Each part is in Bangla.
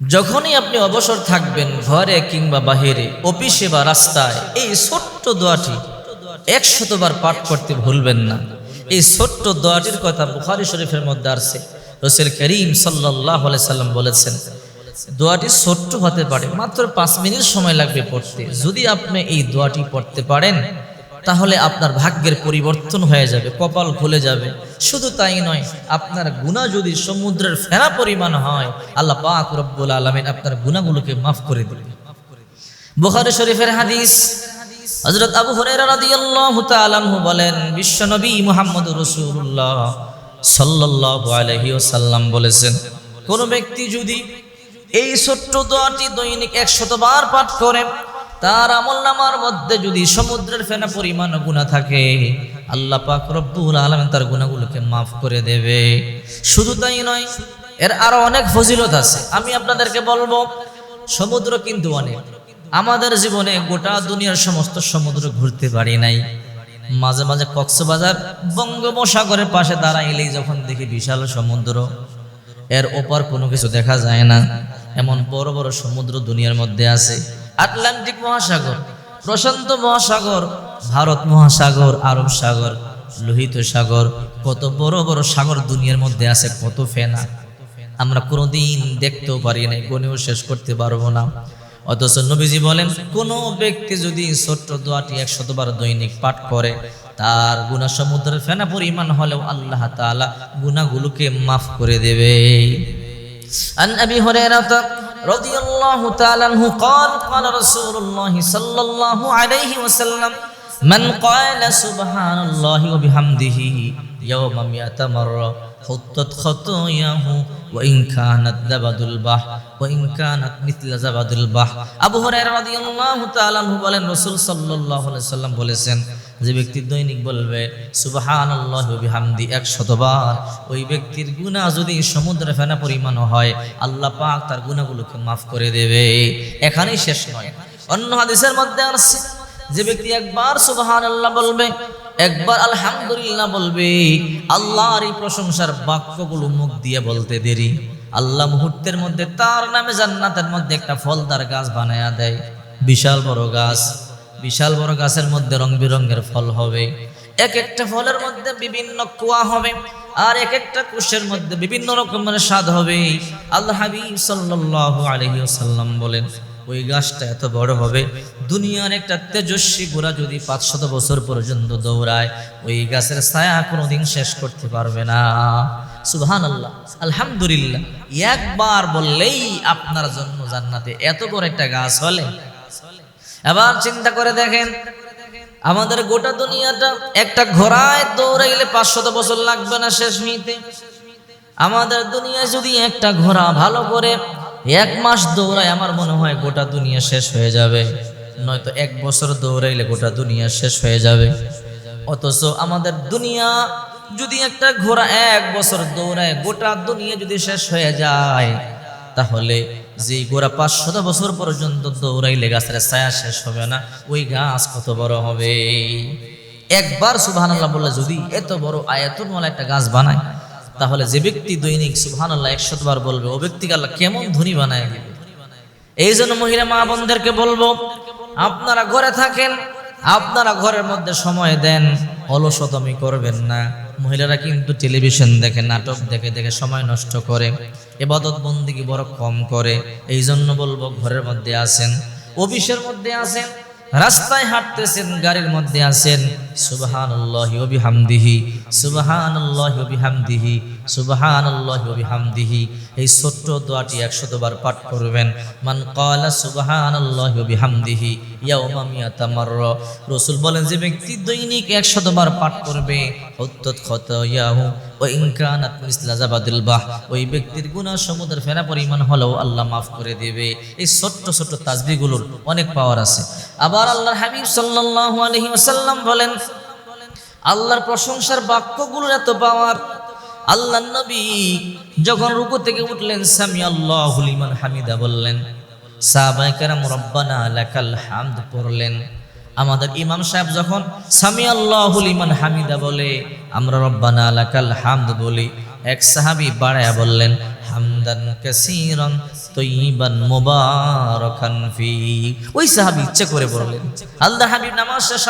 যখনই আপনি অবসর থাকবেন ঘরে কিংবা বাহিরে, অফিসে বা রাস্তায়, এই ছোট্ট দোয়াটি একশতবার পাঠ করতে ভুলবেন না। এই ছোট্ট দোয়াটির কথা বুখারি শরীফের মধ্যে আসছে। রসুল করিম সাল্লাহ সাল্লাম বলেছেন, দোয়াটি ছোট্ট হতে পারে, মাত্র পাঁচ মিনিট সময় লাগবে পড়তে। যদি আপনি এই দোয়াটি পড়তে পারেন তাহলে আপনার ভাগ্যের পরিবর্তন হয়ে যাবে, কপাল খুলে যাবে। শুধু তাই নয়, আপনার গুণা যদি সমুদ্রের ফেরা পরিমাণ হয়, আল্লাহ পাক রব্বুল আলমিন আপনার গুণাগুলোকে মাফ করে দেবে বুখারী শরীফের হাদিস, হযরত আবু রাদিয়াল্লাহু তাআলা বলেন বিশ্বনবী মুহাম্মদুর রাসূলুল্লাহ সাল্লাল্লাহু আলাইহি ওয়াসাল্লাম বলেছেন, কোন ব্যক্তি যদি এই ছোট্ট দোয়াটি দৈনিক 100 বার পাঠ করে তার আমলনামার মধ্যে যদি সমুদ্রের ফেনা পরিমাণ গুণা থাকে, আল্লাহ পাক রব্বুল আলামিন তার গুণাগুলোকে মাফ করে দেবে। শুধু তাই নয়, এর আরও অনেক ফজিলত আছে। আমি আপনাদেরকে বলব, সমুদ্র কিন্তু অনেক। আমাদের জীবনে গোটা দুনিয়ার সমস্ত সমুদ্র ঘুরতে পারি নাই। মাঝে মাঝে কক্সবাজার বঙ্গোপসাগরের পাশে দাঁড়াইলেই যখন দেখি বিশাল সমুদ্র, এর ওপার কোনো কিছু দেখা যায় না। এমন বড় বড় সমুদ্র দুনিয়ার মধ্যে আছে। আটলান্টিক মহাসাগর, প্রশান্ত মহাসাগর, ভারত মহাসাগর, আরব সাগর, লোহিত সাগর, কত বড় বড় সাগর দুনিয়ার মধ্যে আছে, কত ফেনা। আমরা কোনোদিন দেখতেও পারি নাই, কোনেও শেষ করতে পারব না। অথচ নবীজি বলেন, কোনো ব্যক্তি যদি ছোট্ট দোয়াটি একশতবার দৈনিক পাঠ করে, তার গুণা সমুদ্রের ফেনা পরিমাণ হলেও আল্লাহ তালা গুণাগুলোকে মাফ করে দেবে। আন আবি হরে رضي الله تعالى عنه قال قال رسول الله صلى الله عليه وسلم من قال سبحان الله وبحمده يوم مئة مرة حطت خطاياه وإن كانت زبد البحر وإن كانت مثل زبد البحر আবু হুরায়রা রাদিয়াল্লাহু তাআলা আনহু বলেন রাসূল সাল্লাল্লাহু আলাইহি সাল্লাম বলেছেন যে ব্যক্তি দৈনিক বলবে, সুবহানাল্লাহি ওয়া বিহামদি 100 বার ওই ব্যক্তির গুনাহ যদি সমুদ্রে ফেনা পরিমাণ হয়, আল্লাহ পাক তার গুণাগুলোকে মাফ করে দেবে। এখানেই শেষ নয়। অন্য হাদিসের মধ্যে আসছে যে ব্যক্তি একবার সুবহানাল্লাহ বলবে, একবার আলহামদুলিল্লাহ বলবে, আল্লাহর এই প্রশংসার বাক্যগুলো মুখ দিয়ে বলতে দেরি। আল্লাহ মুহূর্তের মধ্যে তার নামে জান্নাতের মধ্যে একটা ফলদার গাছ বানায়া দেয়। বিশাল বড় গাছ। বিশাল বড় গাছের মধ্যে রং বেরঙের ফল হবে। এক একটা ফলের মধ্যে বিভিন্ন কুয়া হবে আর এক একটা কুশের মধ্যে বিভিন্ন রকমের স্বাদ হবে। আল্লাহ ওয়াসাল্লাম বলেন, ওই গাছটা এত বড় হবে, দুনিয়ার একটা তেজস্বী গোড়া যদি পাঁচশত বছর পর্যন্ত দৌড়ায়, ওই গাছের ছায়া কোনোদিন শেষ করতে পারবে না। সুবহান আল্লাহ আলহামদুলিল্লাহ। একবার বললেই আপনার জন্য জান্নাতে এত বড় একটা গাছ হলে এবার চিন্তা করে দেখেন, আমাদের গোটা দুনিয়াটা একটা ঘোড়ায় দৌড়াইলে পাঁচশত বছর লাগবে না শেষ হইতে আমাদের দুনিয়ায় যদি একটা ঘোড়া ভালো করে এক মাস দৌড়ায়, আমার মনে হয় গোটা দুনিয়া শেষ হয়ে যাবে। নয়তো এক বছর দৌড়াইলে গোটা দুনিয়া শেষ হয়ে যাবে। অথচ আমাদের দুনিয়া যদি একটা ঘোড়া এক বছর দৌড়ায়, গোটা দুনিয়া যদি শেষ হয়ে যায়, তাহলে যে গোড়া পাঁচশত বছর পর্যন্ত দৌড়াইলে গাছের ছায়া শেষ হবে না, ওই গাছ কত বড় হবে? একবার সুবহানাল্লাহ বললে, যদি এত বড় আয়াতুল একটা গাছ বানায়, তাহলে যে ব্যক্তি দৈনিক সুবহানাল্লাহ একশত বার বলবে, ও ব্যক্তিকে আল্লাহ কেমন ধনী বানায় এই জন্য মহিলা মা বোনদেরকে বলব, আপনারা ঘরে থাকেন, আপনারা ঘরের মধ্যে সময় দেন, অলসতমি করবেন না। মহিলারা কিন্তু টেলিভিশন দেখে, নাটক দেখে দেখে সময় নষ্ট করে, এবাদত বন্দিকে বড় কম করে এই জন্য বলব ঘরের মধ্যে আসেন অফিসের মধ্যে আসেন রাস্তায় হাঁটতেছেন, গাড়ির মধ্যে আসেন সুবহানাল্লাহি ওয়া বিহামদিহি, সুবহানাল্লাহি ওয়া বিহামদিহি এই ছোট্ট দোয়াটি 100 বার পাঠ করবেন। রাসূল বলেন, যে ব্যক্তি দৈনিক 100 বার পাঠ বাহ ওই ব্যক্তির গুনাহ সমুদ্রের ফেনা পরিমাণ হলেও আল্লাহ মাফ করে দেবে। এই ছোট্ট ছোট্ট তাসবিহগুলোর অনেক পাওয়ার আছে। আবার আল্লাহর হাবিব সাল্লাল্লাহু বলেন, আল্লাহর প্রশংসার বাক্যগুলোর এত পাওয়ার আল্লাহ নবী যখন রুকু থেকে উঠলেন সামি আল্লাহ লিমান হামিদা বললেন, সাহাবায়ে কেরাম রব্বানা লাকাল হামদ পড়লেন। আমাদের ইমাম সাহেব যখন সামি আল্লাহ লিমান হামিদা বলে, আমরা রব্বানা লাকাল হামদ বলি, এক সাহাবী বাড়ায়া বললেন, হামদান কাসীরান তয়্যিবান মুবারাকান ফি। ওই সাহাবী ইচ্ছে করে বললেন আল্লাহ হাবিব নামাজ শেষ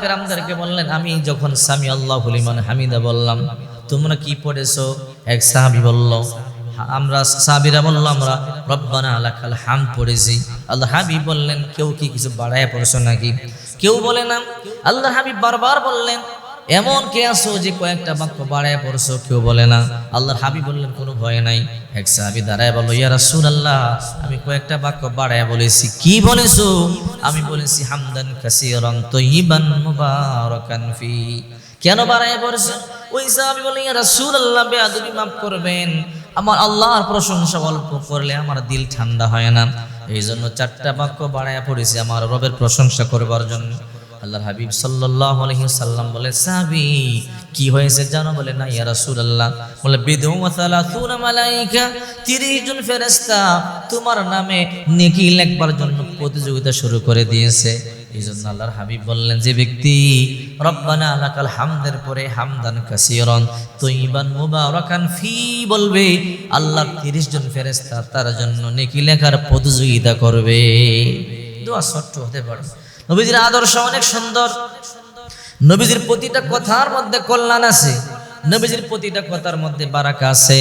কেরামদেরকে বললেন, আমি যখন সামি আল্লাহ হলিমান হামিদা বললাম, তোমরা কি পড়েছো? এক সাহাবি বলল, আমরা, সাহাবিরা বলল, আমরা রব্বানা লাকাল হাম পড়েছি। আল্লাহ হাবি বললেন, কেউ কি কিছু বাড়ায় পড়েছো নাকি? কেউ বলে না। আল্লাহ হাবি বারবার বললেন এমন কে আসো যে কয়েকটা বাক্য বাড়ায় পড়ছো? কেউ বলে না। আল্লাহর হাবি বললেন, কোনো ভয় নাই। এক সাহাবি দাঁড়ায় বলল, ইয়া রাসূলুল্লাহ, আমি কয়েকটা বাক্য বাড়ায় বলেছি। কি বলেছ? আমি বলেছি, হামদান কাসীরান তয়্যিবান মুবারাকান ফি। কেন বাড়ায় পড়ছো? ওই সাহাবি বললেন, ইয়া রাসূলুল্লাহ, বেয়াদবি মাফ করবেন। আমার আল্লাহর প্রশংসা অল্প করলে আমার দিল ঠান্ডা হয় না। এই জন্য চারটা বাক্য বাড়ায় পড়েছি, আমার রবের প্রশংসা করবার জন্য। আল্লাহর হাবিব আলাইহি সাল্লাম বলে, সাহাবী, কি হয়েছে জানো? বলে, না ইয়া রাসূলুল্লাহ। বলে বিদু ওয়া সালাসুনা মালাইকা 30 জন ফেরেশতা তোমার নামে নেকি লেখবার জন্য প্রতিযোগিতা শুরু করে দিয়েছে। এই জন্য আল্লাহর হাবিব বললেন, যে ব্যক্তি, রব্বানা লাকাল হামদের পরে হামদান কাসীরান তয়্যিবান মুবারাকান ফি, বলবে, আল্লাহর 30 জন ফেরেশতা তার জন্য নেকি লেখার প্রতিযোগিতা করবে। দোয়া ছোট্ট হতে পারে। নবীজির আদর্শ অনেক সুন্দর। নবীজির প্রতিটা কথার মধ্যে কল্যাণ আছে। নবীজির প্রতিটা কথার মধ্যে বারাকা আছে।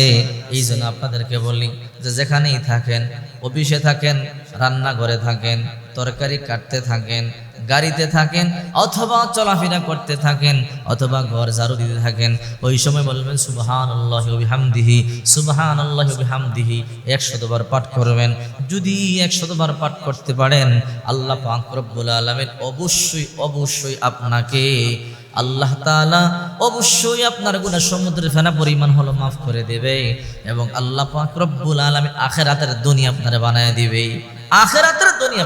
এই জন্য আপনাদেরকে বলি যে যেখানেই থাকেন, অফিসে থাকেন, রান্নাঘরে থাকেন, তরকারি কাটতে থাকেন গাড়িতে থাকেন অথবা চলাফেরা করতে থাকেন অথবা ঘর ঝাড়ু দিতে থাকেন, ওই সময় বলবেন সুবহান আল্লাহ হামদিহি সুবহান আল্লাহ হামদিহি একশতবার পাঠ করবেন। যদি একশতবার পাঠ করতে পারেন, আল্লাহ পাক রব্বুল আলামিন অবশ্যই অবশ্যই আপনাকে, আল্লাহ তাআলা অবশ্যই আপনার গুণা সমুদ্রের ফেনা পরিমাণ হলো মাফ করে দেবে এবং আল্লাহ পাক রব্বুল আলামিন আখিরাতের দুনিয়া আপনারা বানায় দিবে। আখিরাতের দুনিয়া